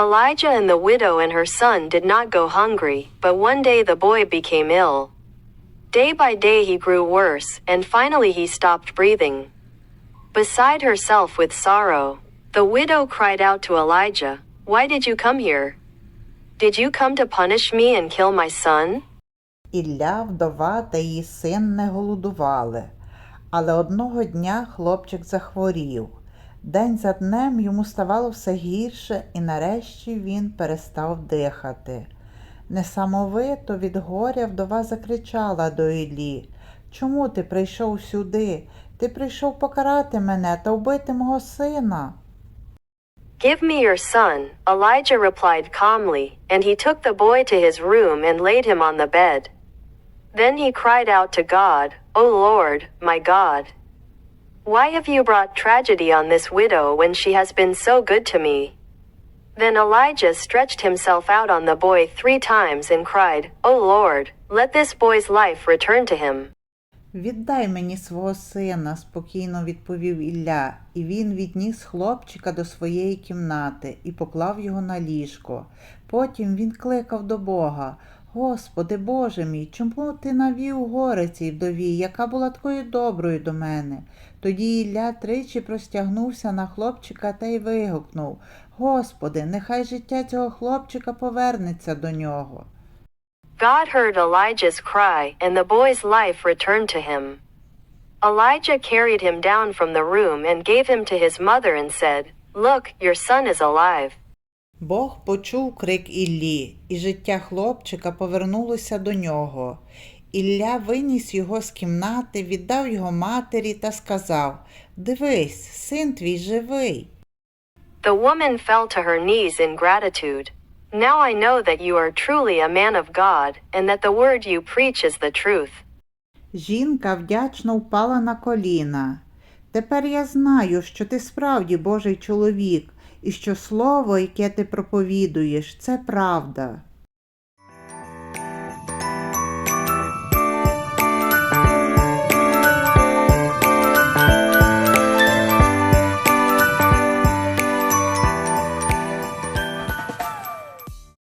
Elijah and the widow and her son did not go hungry, but one day the boy became ill. Day by day he grew worse, and finally he stopped breathing. Beside herself with sorrow, the widow cried out to Elijah, Why did you come here? Did you come to punish me and kill my son? Ілля, вдова та її син не голодували. Але одного дня хлопчик захворів. День за днем йому ставало все гірше, і нарешті він перестав дихати. Несамовито від горя вдова закричала до Іллі Чому ти прийшов сюди? Ти прийшов покарати мене та вбити мого сина. Give me your son, Elijah replied calmly, and he took the boy to his room and laid him on the bed. Then he cried out to God, O Lord, my God. Why have you brought tragedy on this widow when she has been so good to me? Then Elijah stretched himself out on the boy three times and cried, O Lord, let this boy's life return to him. Віддай мені свого сина, спокійно відповів Ілля, і він відніс хлопчика до своєї кімнати і поклав його на ліжко. Потім він кликав до Бога. Господи Боже мій, чому ти навів горе цій вдові, яка була такою доброю до мене? Тоді Ілля тричі простягнувся на хлопчика та й вигукнув Господи, нехай життя цього хлопчика повернеться до нього. God heard Elijah's cry, and the boy's life returned to him. Elijah carried him down from the room and gave him to his mother and said, Look, your son is alive. Бог почув крик Іллі, і життя хлопчика повернулося до нього. Ілля виніс його з кімнати, віддав його матері та сказав Дивись, син твій живий. The woman fell to her knees in gratitude. Now I know that you are truly a man of God, and that the word you preach is the truth. Жінка вдячно впала на коліна. Тепер я знаю, що ти справді Божий чоловік, і що слово, яке ти проповідуєш, це правда.